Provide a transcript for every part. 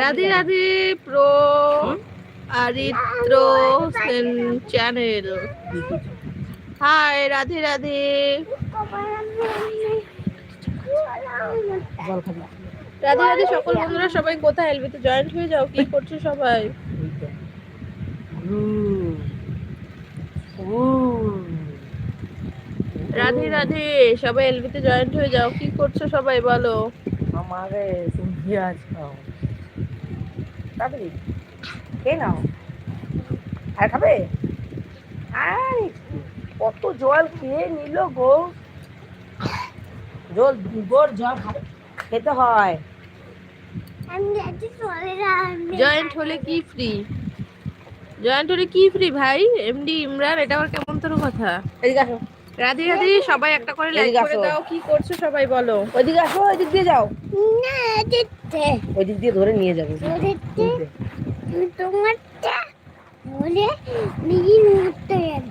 Radhe Radhe pro Aritra Sen channel. Hi Radhe Radhe. Radhe Radhe সকল বন্ধুরা সবাই কোথায়? এলবিতে জয়েন্ট হয়ে যাও কি করছ সবাই? রাধে রাধে সবাই এলবিতে জয়েন্ট হয়ে যাও কি করছ সবাই বলো? আমারে তুমি পেঁয়াজ খাও। তাড়াতাড়ি। খেয়ে নাও। আর খাবে? আর কত জল খেয়ে নিল গো। জল গোর জল খেতে হয়। জয়েন্ট হলে কি ফ্রি জয়েন্ট হলে কি ফ্রি ভাই? এমডি ইমরান এটা আবার কেমন তোর কথা? এদিকে আসো। রাধে রাধে সবাই একটা করে লাইক এদিকে করে দাও। কি করছ সবাই বলো? ওইদিকে আসো ওইদিক দিয়ে যাও। ওই ওইদিক দিয়ে ধরে নিয়ে যাবে। তোমারটা বলে নিজে মুহূর্তে যাবে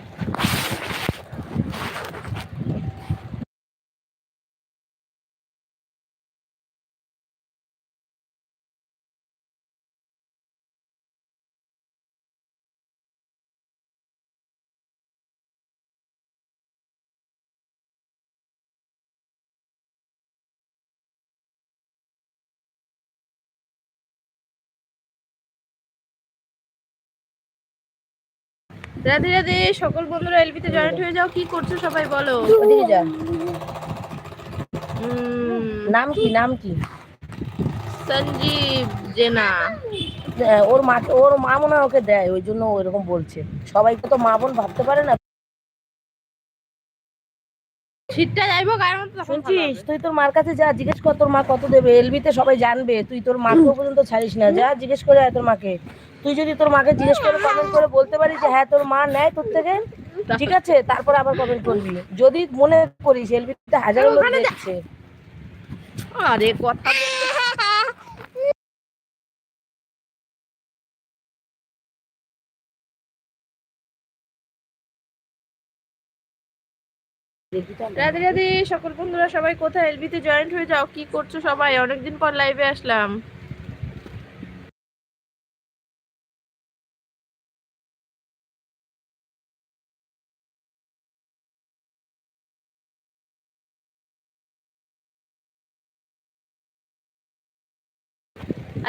রাধে রাধে সকল বন্ধুরা এলবিতে জয়েন্ট হয়ে যাও। কি করছ সবাই বলো? ওইদিকে যা। নাম কি নাম কি? সঞ্জীব জেনা। ওর মা ওর মা মনে ওকে দেয় ওই জন্য ওইরকম বলছে। সবাইকে তো মা বোন ভাবতে পারে না। শীতটা যাইবো মতো শুনছিস? তুই তোর মার কাছে যা জিজ্ঞেস কর তোর মা কত দেবে। এলবিতে সবাই জানবে তুই তোর মাকেও পর্যন্ত ছাড়িস না। যা জিজ্ঞেস করে আয় তোর মাকে। তুই যদি তোর মাকে জিজ্ঞেস করে কমেন্ট করে বলতে পারিস যে হ্যাঁ তোর মা নেয় তোর থেকে ঠিক আছে তারপরে আবার কমেন্ট করবি। যদি মনে করিস এলবিতে হাজারো লোক দেখছে। আরে কথা? রাধে রাধে সকল বন্ধুরা সবাই কোথায়? এলবিতে জয়েন্ট হয়ে যাও কি করছ সবাই? অনেকদিন পর লাইভে আসলাম।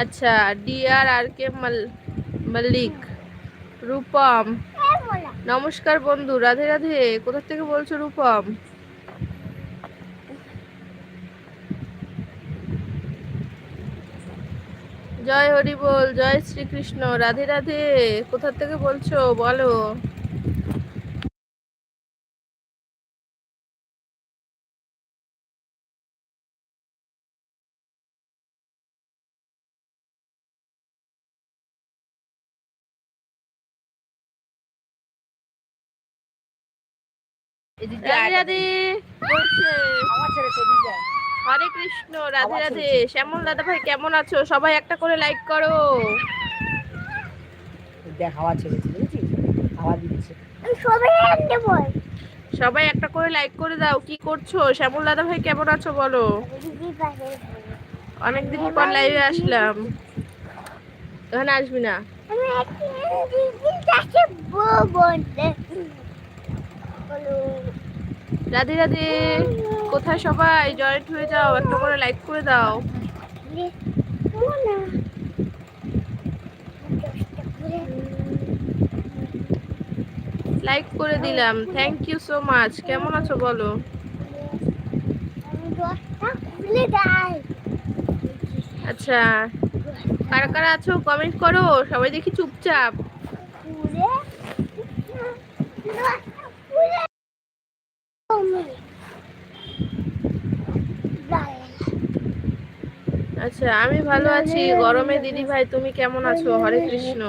আচ্ছা Dr R K Mallick, Rupam. নমস্কার বন্ধু, রাধে রাধে। কোথা থেকে বলছো রূপম? জয় হরি বল, জয় শ্রীকৃষ্ণ। রাধে রাধে, কোথা থেকে বলছো? বলো। রাধে। রাধে। হরে কৃষ্ণ রাধে রাধে। শ্যামল দাদা ভাই কেমন আছো? সবাই একটা করে লাইক করো। দেখ হাওয়া ছেড়েছে বুঝেছিস? হাওয়া দিচ্ছে সবাই একটা করে লাইক করে দাও। কি করছ? শ্যামল দাদা ভাই কেমন আছো বলো? অনেকদিন পর লাইভে আসলাম। তখন আসবি না আমি একদিন দিদি কাছে বলতে বলো রাধে রাধে। কোথায় সবাই? জয়েন্ট হয়ে যাও, একটা করে লাইক করে দাও। লাইক করে দিলাম। থ্যাংক ইউ সো মাচ কেমন আছো বলো? আচ্ছা। কারা কারা আছো? কমেন্ট করো। সবাই দেখি চুপচাপ খুলে দশটা খুলে তুমি দাঁড়াও। আচ্ছা আমি ভালো আছি। গরমে দিদি ভাই তুমি কেমন আছো? হরে কৃষ্ণ।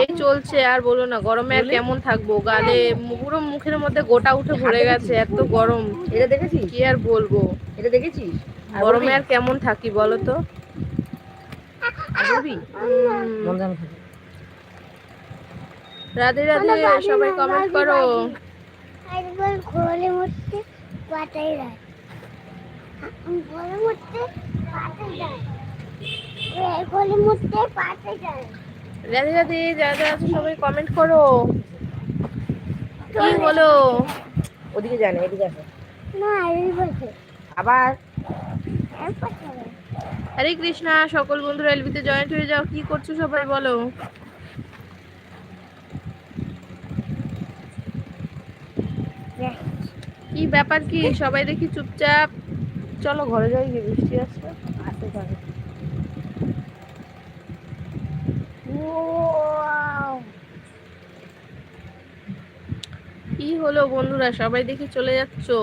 এই চলছে আর বলো না গরমে আর কেমন থাকব? গালে পুরো মুখের মধ্যে গোটা উঠে ভরে গেছে এত গরম। এটা দেখেছিস? কি আর বলব? এটা দেখেছিস? আর গরমে আর কেমন থাকি বলো তো? রাধে রাধে সবাই কমেন্ট করো। একবার ঘোরের মধ্যে রাধে রাধে যারা যারা আছো সবাই কমেন্ট করো। কি হলো ওদিকে জানে এদিকে আসো। না আবার? হরে কৃষ্ণা সকল বন্ধুরা এলবিতে জয়েন্ট হয়ে যাও। কি করছ সবাই বলো। কি ব্যাপার কি? সবাই দেখি চুপচাপ। চলো ঘরে যাই গিয়ে বৃষ্টি আসছে। আসতে পারে। কি হলো বন্ধুরা? সবাই দেখে চলে যাচ্ছো?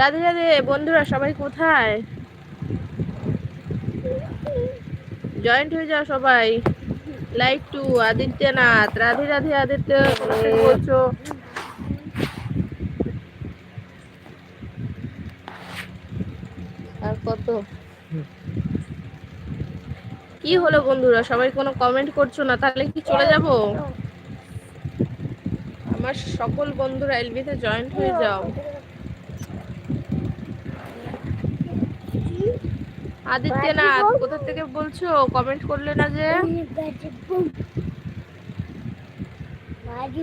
রাধে রাধে, বন্ধুরা সবাই কোথায়? জয়েন্ট হয়ে যাও সবাই। Like to Adityanath. Radhe Radhe, Aditya বলছো। আর কত? কি হলো বন্ধুরা? সবাই কোনো কমেন্ট করছ না? তাহলে কি চলে যাব? আমার সকল বন্ধুরা এলবিতে জয়েন্ট হয়ে যাও। আদিত্যনাথ কোথা থেকে বলছো কমেন্ট করলে না যে বাজি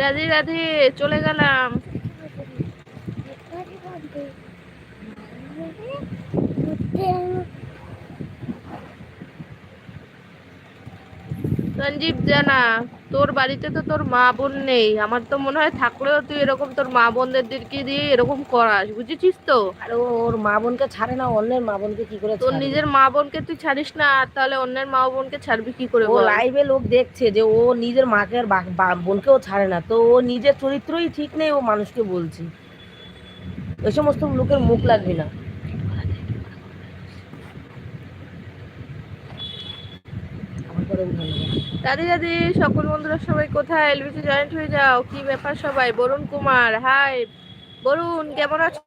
রাধে রাধে চলে গেলাম। সঞ্জীব জানা তোর বাড়িতে তো তোর মা বোন নেই। আমার তো মনে হয় থাকলেও তুই এরকম তোর মা বোনদেরকে দিয়ে এরকম করাস বুঝেছিস তো? আর ওর মা বোনকে ছাড়ে না অন্যের মা বোনকে কি করে তোর নিজের মা বোনকে তুই ছাড়িস না তাহলে অন্যের মা বোনকে ছাড়বি কি করে ও লাইভে লোক দেখছে যে ও নিজের মাকে আর বোনকেও ছাড়ে না। তো ও নিজের চরিত্রই ঠিক নেই ও মানুষকে বলছে। ওই সমস্ত লোকের মুখ লাগবে না। উঠানো। রাধে রাধে সকল বন্ধুরা সবাই কোথায়? এলবিতে জয়েন্ট হয়ে যাও। কি ব্যাপার সবাই? বরুণ কুমার হাই বরুণ কেমন আছো?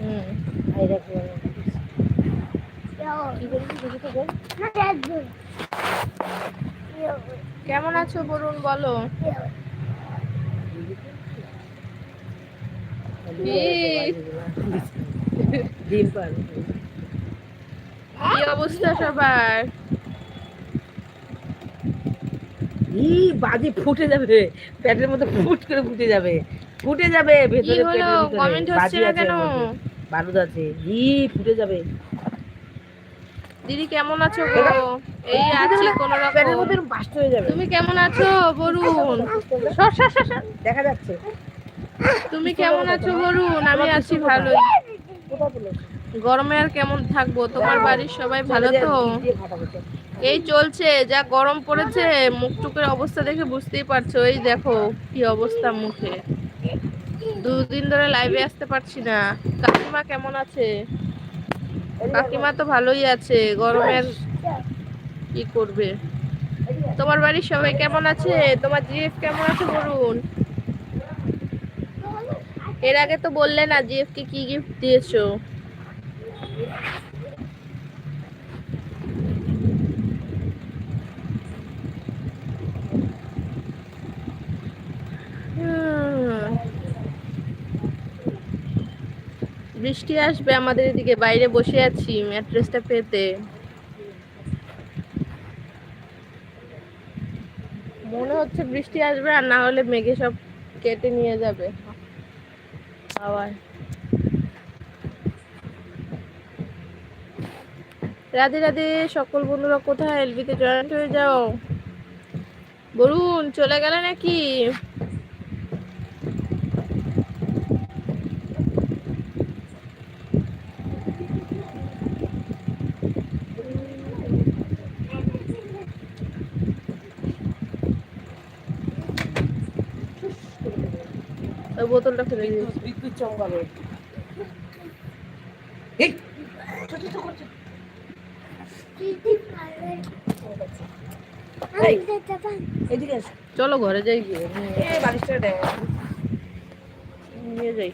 হুম বল। কেমন আছো বরুণ বলো? ডিম পার। কি অবস্থা সবার? ই বাজি ফুটে যাবে পেটের মধ্যে ফুট করে ফুটে যাবে। ফুটে যাবে ভেতরে হলো? কমেন্ট হচ্ছে না কেন? বারুদ আছে। ই ফুটে যাবে। দিদি কেমন আছো গো? এই আছি কোন পেটের রকম মধ্যে বাস্ট হয়ে যাবে। তুমি কেমন আছো বরুণ? সর, সর, সর, সর। দেখা যাচ্ছে। তুমি কেমন আছো বরুণ? আমি আছি ভালোই। কোথায় পেলে গরমে আর কেমন থাকব? তোমার বাড়ির সবাই ভালো তো। এই চলছে, যা গরম পড়েছে মুখ টুকের অবস্থা দেখে বুঝতেই পারছ। এই দেখো কি অবস্থা মুখে। দুদিন ধরে লাইভে আসতে পারছি না। কাকিমা কেমন আছে? কাকিমা তো ভালোই আছে, গরমের কি করবে? তোমার বাড়ির সবাই কেমন আছে? তোমার জিএফ কেমন আছে বলুন? এর আগে তো বললে না জিএফ কে কি গিফট দিয়েছ হুম। বৃষ্টি আসবে আমাদের এদিকে, বাইরে বসে আছি ম্যাট্রেসটা পেতে। মনে হচ্ছে বৃষ্টি আসবে আর না হলে মেঘে সব কেটে নিয়ে যাবে। হাওয়ায় রাধে রাধে, সকল বন্ধুরা কোথায়? এলবিতে জয়েন্ট হয়ে যাও। বলুন চলে গেলে নাকি? বোতলটা ফেলে দিয়েছি। বিদ্যুৎ চমকালো এই, চলো ঘরে যাই গিয়ে। বালিশটা নিয়ে যাই।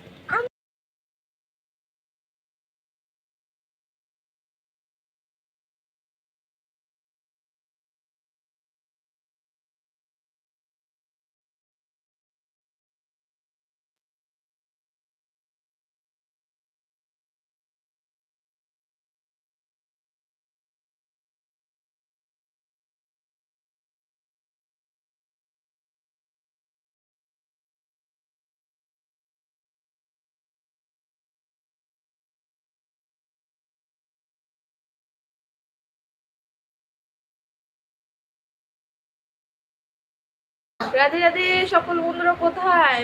রাধে রাধে, সকল বন্ধুরা কোথায়।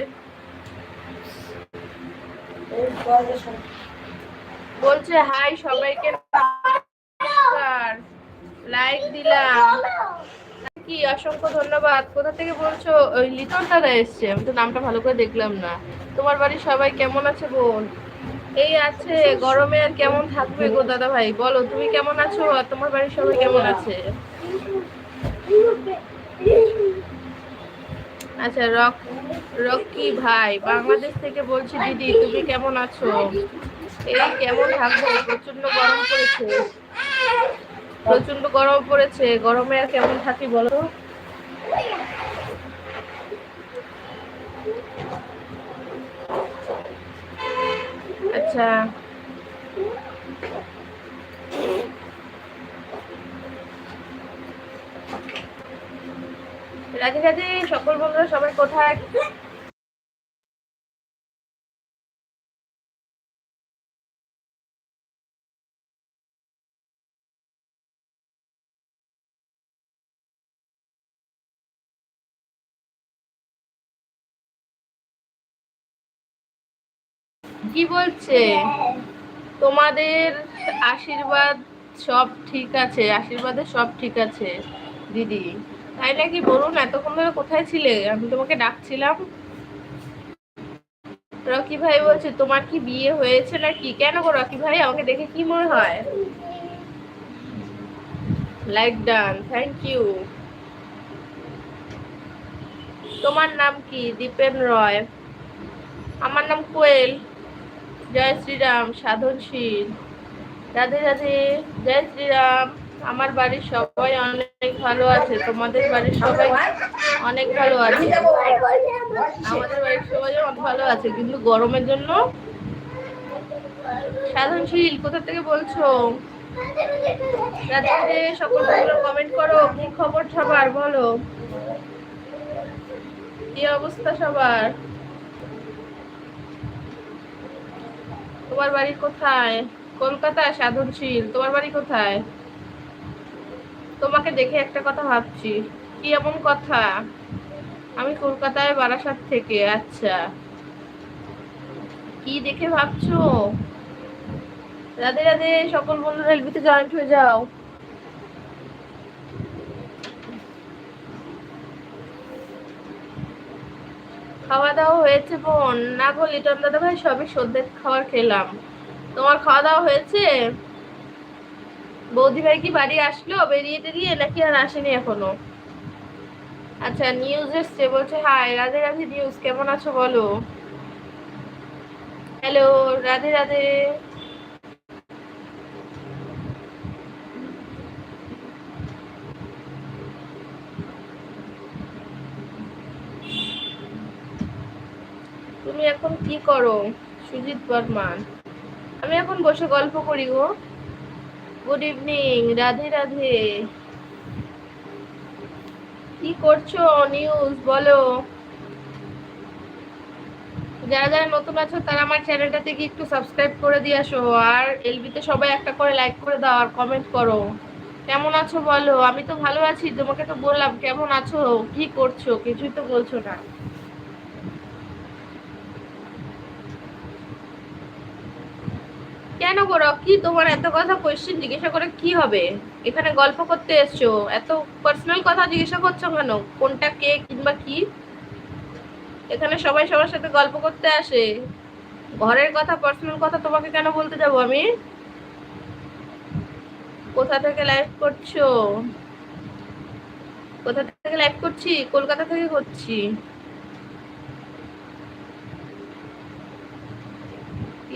বলছে, হাই সবাইকে নমস্কার। লাইক দিলাম। কি অসংখ্য ধন্যবাদ। কোথা থেকে বলছো? ওই লিটন দাদা এসছে। আমি তো নামটা ভালো করে দেখলাম না। তোমার বাড়ির সবাই কেমন আছে বোন? এই আছে, গরমে আর কেমন থাকবে গো দাদা ভাই? বলো, তুমি কেমন আছো? আর তোমার বাড়ির সবাই কেমন আছে? আচ্ছা রক, রকি ভাই, বাংলাদেশ থেকে বলছি, দিদি, তুমি কেমন আছো? এই কেমন থাকব প্রচণ্ড গরম পড়েছে। প্রচণ্ড গরম পড়েছে। গরমে আর কেমন থাকি বলো? আচ্ছা। রাধে রাধে সকল বন্ধুরা সবাই কোথায়? কি বলছে? তোমাদের আশীর্বাদ সব ঠিক আছে, আশীর্বাদে সব ঠিক আছে, দিদি। তাই নাকি বলুন, এতক্ষণ ধরে কোথায় ছিলে? আমি তোমাকে ডাকছিলাম। রকি ভাই বলছে, তোমার কি বিয়ে হয়েছে নাকি? কেন গো রকি ভাই? আমাকে দেখে কি মনে হয়? লাইক ডান থ্যাংক ইউ তোমার নাম কি? দীপেন রয়। আমার নাম কোয়েল। জয় শ্রীরাম, সাধনশীল। রাধে রাধে। জয় শ্রীরাম। আমার বাড়ির সবাই অনেক ভালো আছে, তোমাদের বাড়ির সবাই অনেক ভালো আছে। আমাদের বাড়ির সবাই অনেক ভালো আছে, কিন্তু গরমের জন্য সাধনশীল কোথা থেকে বলছো? সকল কমেন্ট করো, কি খবর সবার বলো? কি অবস্থা সবার? তোমার বাড়ি কোথায়? কলকাতা সাধনশীল তোমার বাড়ি কোথায়? তোমাকে দেখে একটা কথা ভাবছি। কি এমন কথা? আমি কলকাতায় বারাসাত থেকে আচ্ছা। কি দেখে ভাবছ? রাধে রাধে, সকল বন্ধুরা এলবিতে জয়েন্ট হয়ে যাও। খাওয়া দাওয়া হয়েছে বোন। না গো, লিটন দাদা ভাই সবই সন্ধ্যের খাবার খেলাম। তোমার খাওয়া দাওয়া হয়েছে? বৌদি ভাই কি বাড়ি আসলো? বেরিয়ে টেরিয়ে নাকি আর আসেনি এখনও? আচ্ছা নিউজ এসছে, বলছে হাই রাধে রাধে নিউজ কেমন আছো বলো? হ্যালো রাধে রাধে। তুমি এখন কি করো? সুজিত বর্মান। আমি এখন বসে গল্প করি গো। গুড ইভিনিং রাধে রাধে কি করছ নিউজ বলো। যারা যারা নতুন আছো, তারা আমার চ্যানেলটাতে গিয়ে একটু সাবস্ক্রাইব করে দিয়ে আসো। আর এলবিতে সবাই একটা করে লাইক করে দাও আর কমেন্ট করো। কেমন আছো বলো? আমি তো ভালো আছি, তোমাকে তো বললাম, কেমন আছো? কি করছ? কিছুই তো বলছো না। কেন করো? কি তোমার এত কথা কোয়েশ্চেন জিজ্ঞাসা করে কি হবে? এখানে গল্প করতে এসছো। এত পার্সোনাল কথা জিজ্ঞাসা করছ কেন? কোনটা কে কিংবা কি? এখানে সবাই সবার সাথে গল্প করতে আসে। ঘরের কথা পার্সোনাল কথা তোমাকে কেন বলতে যাব আমি? কোথা থেকে লাইভ করছ? কোথা থেকে লাইভ করছি? কলকাতা থেকে করছি?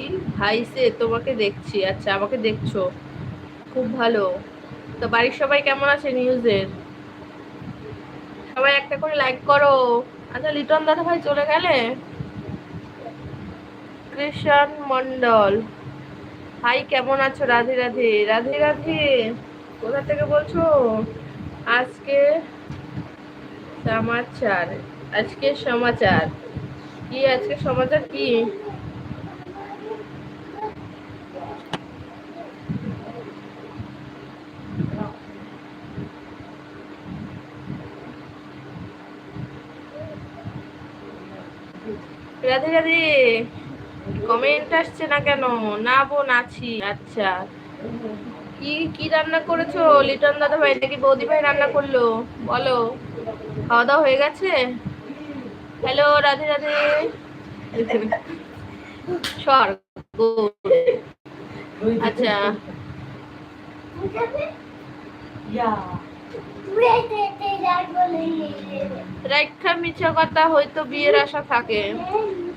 কি ভাইসে তোমাকে দেখছি। আচ্ছা আমাকে দেখছ। খুব ভালো। তো বাড়ির সবাই কেমন আছে নিউজের সবাই একটা করে লাইক করো। আচ্ছা লিটন দাদা ভাই চলে গেলে? কৃষণ মন্ডল ভাই কেমন আছো? রাধে রাধে। রাধে রাধে। কোথা থেকে বলছো? আজকে সমাচার। আজকে সমাচার। কি আজকে সমাচার কি? রাধে রাধে কমেন্ট আসছে না কেন? না বোন, আছি। আচ্ছা। কি কি রান্না করেছ? লিটন দাদা ভাই নাকি বৌদি ভাই রান্না করল? বলো। খাওয়া দাওয়া হয়ে গেছে? হ্যালো রাধে রাধে। আচ্ছা। রাইখা মিছা কথা, হয়তো বিয়ের আশা থাকে।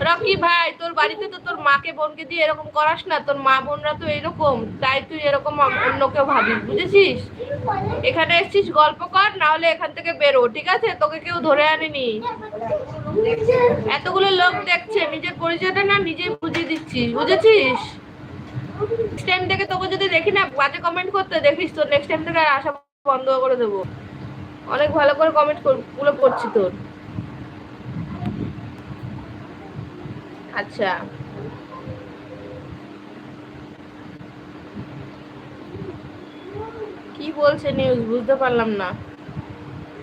রকি ভাই, তোর বাড়িতে তো তোর মাকে, বোনকে দিয়ে এরকম করাস না, তোর মা বোনরা তো এরকম, তাই তুই এরকম অন্য কেউ ভাবিস, বুঝেছিস? এখানে এসছিস, গল্প কর, না হলে এখান থেকে বেরো, ঠিক আছে? তোকে কেউ ধরে আনেনি। এতগুলো লোক দেখছে, নিজের পরিচয়টা না নিজেই বুঝিয়ে দিচ্ছিস, বুঝেছিস? নেক্সট টাইম থেকে তোকে যদি দেখি না, বাজে কমেন্ট করতে দেখিস, তোর নেক্সট টাইম থেকে আর আসা বন্ধ করে দেবো। অনেক ভালো করে কমেন্টগুলো করছি তোর। আচ্ছা। কি বলছে নিউজ বুঝতে পারলাম না।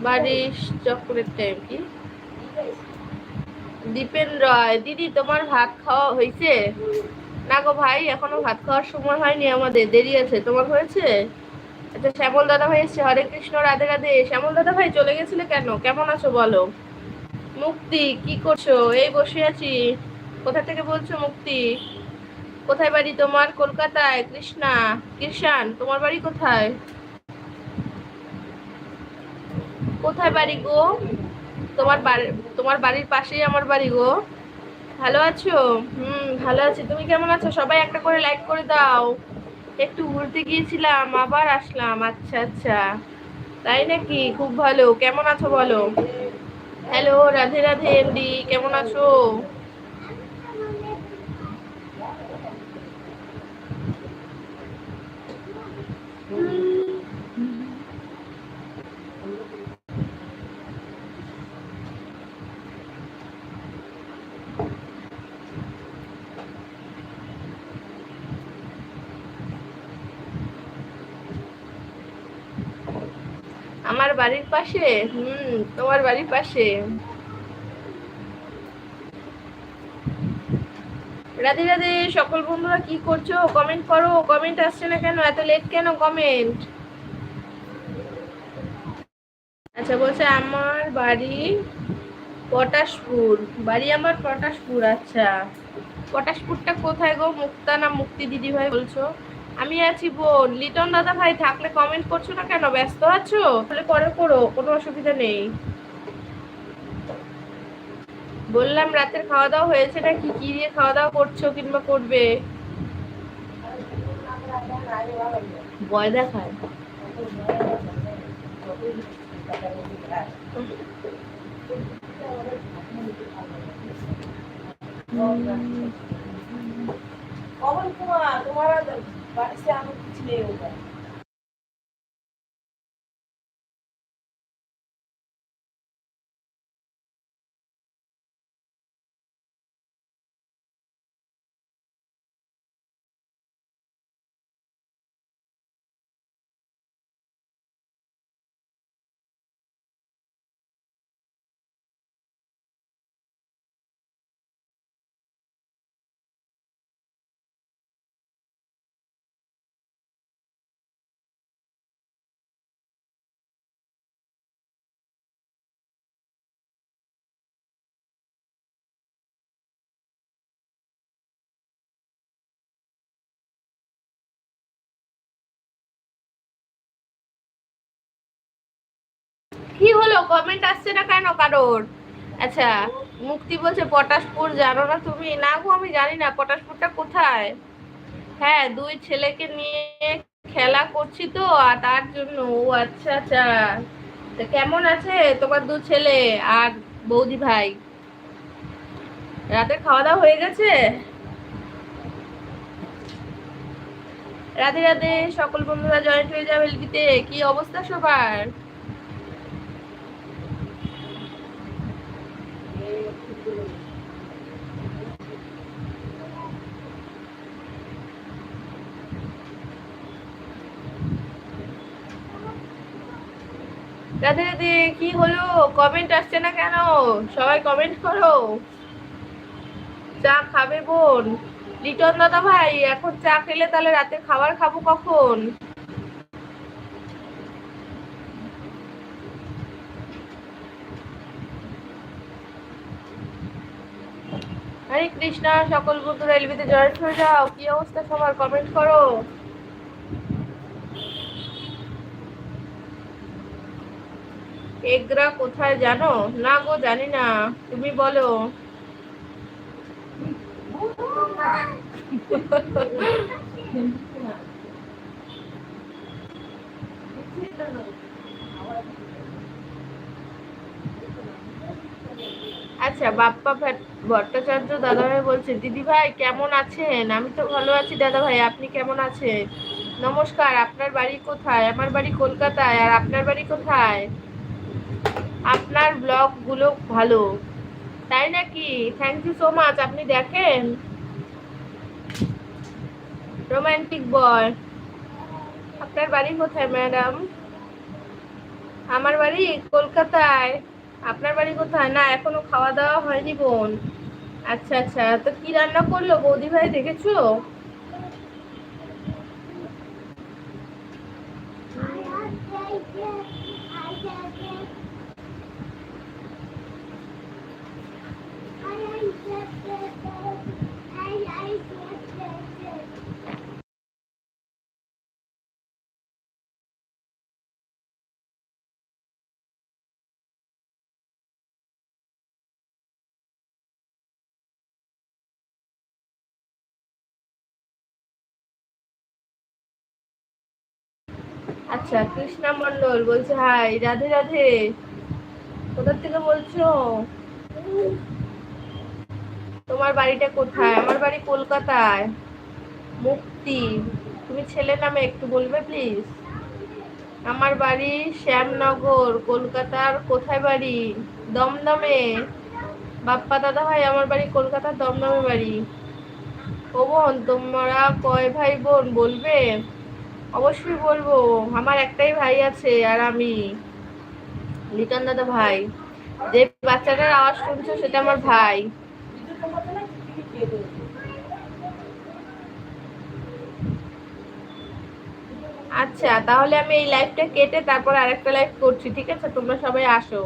বারিশ চক্রের টাইম কি? দীপেন রয়, দিদি তোমার ভাত খাওয়া হয়েছে? না গো ভাই, এখনও ভাত খাওয়ার সময় হয়নি আমাদের, দেরি আছে। তোমার হয়েছে? আচ্ছা শ্যামল দাদা ভাই এসছে। হরে কৃষ্ণ, রাধে রাধে। শ্যামল দাদা ভাই, চলে গেছিলে কেন? কেমন আছো বলো? মুক্তি, কি করছ? এই বসে আছি। কোথা থেকে বলছো মুক্তি? কোথায় বাড়ি তোমার? কলকাতায়। কৃষ্ণা কৃষান তোমার বাড়ি কোথায়? কোথায় বাড়ি গো? তোমার বাড়ি, তোমার বাড়ির পাশেই আমার বাড়ি গো। ভালো আছো? হুম, ভালো আছি। তুমি কেমন আছো? সবাই একটা করে লাইক করে দাও। একটু ঘুরতে গিয়েছিলাম, আবার আসলাম। আচ্ছা আচ্ছা। তাই নাকি? খুব ভালো। কেমন আছো বলো? হ্যালো রাধে রাধে এমডি কেমন আছো? আমার বাড়ির পাশে? হুম, তোমার বাড়ির পাশে। রাধে রাধে, সকল বন্ধুরা কি করছ? কমেন্ট করো কমেন্ট আসছে না কেন? এত লেট কেন কমেন্ট আচ্ছা বলছে আমার বাড়ি পটাশপুর। বাড়ি আমার পটাশপুর আচ্ছা। পটাশপুরটা কোথায় গো? মুক্তা না মুক্তি দিদি ভাই বলছো? আমি আছি বোন। লিটন দাদা ভাই, থাকলে কমেন্ট করছ না কেন? ব্যস্ত আছো? তাহলে পরে করো, কোনো অসুবিধা নেই। বললাম রাতের খাওয়া দাওয়া হয়েছে নাকি? কি দিয়ে খাওয়া দাওয়া করছ কিংবা করবে? বয়দা তোমার Vai ser algo que te leu, velho. কি হলো? কমেন্ট আসছে না কেন কারোর? আচ্ছা মুক্তি বলছে, পটাশপুর জানো না তুমি? না গো, আমি জানি না, পটাশপুরটা কোথায়? হ্যাঁ দুই ছেলেকে নিয়ে খেলা করছি তো, আর তার জন্য, ও আচ্ছা আচ্ছা। তা কেমন আছে তোমার দু ছেলে আর বৌদি ভাই? রাতে খাওয়া দাওয়া হয়ে গেছে? রাধে রাধে, সকল বন্ধুরা জয়েন্ট হয়ে যাবে এলবিতে কি অবস্থা সবার? রাধে রাধে কি হলো? কমেন্ট আসছে না কেন? সবাই কমেন্ট করো। চা খাবে বোন। লিটন দাদা ভাই, এখন চা খেলে তাহলে রাতে খাবার খাব কখন? হরে কৃষ্ণ, সকল বন্ধুরা এলবিতে জয়েন্ট হয়ে যাও কি অবস্থা সবার? কমেন্ট করো। এগরা কোথায় জানো? না গো, জানি না। তুমি বলো। আচ্ছা বাপ্পা ভট্টাচার্য দাদা ভাই বলছে, দিদি ভাই, কেমন আছেন? আমি তো ভালো আছি দাদা ভাই আপনি কেমন আছেন? নমস্কার, আপনার বাড়ি কোথায়? আমার বাড়ি কলকাতায়, আর আপনার বাড়ি কোথায়? আপনার ব্লগগুলো ভালো। তাই নাকি? থ্যাংক ইউ সো মাচ আপনি দেখেন। রোমান্টিক বয় আপনার বাড়ি কোথায় ম্যাডাম আমার বাড়ি কলকাতায়। আপনার বাড়ি কোথায়? না, এখনও খাওয়া দাওয়া হয়নি, বোন। আচ্ছা আচ্ছা তো কি রান্না করল, বৌদি ভাই, দেখেছ? আচ্ছা কৃষ্ণা মন্ডল বলছে, হাই, রাধে রাধে। কোথার থেকে বলছো? তোমার বাড়িটা কোথায়? আমার বাড়ি কলকাতায়। মুক্তি, তুমি ছেলে নামে একটু বলবে, প্লিজ? আমার বাড়ি শ্যামনগর, কলকাতার কোথায় বাড়ি? দমদমে। বাপ্পা দাদা ভাই, আমার বাড়ি কলকাতার দমদমে বাড়ি। ও বোন, তোমরা কয় ভাই বোন, বলবে? অবশ্যই বলব, আমার একটাই ভাই আছে আর আমি। লিটন দাদা ভাই। যে বাচ্চাটার আওয়াজ শুনছো, সেটা আমার ভাই। আচ্ছা তাহলে আমি এই লাইভটা কেটে তারপর আরেকটা লাইভ করছি, ঠিক আছে? তোমরা সবাই আসো।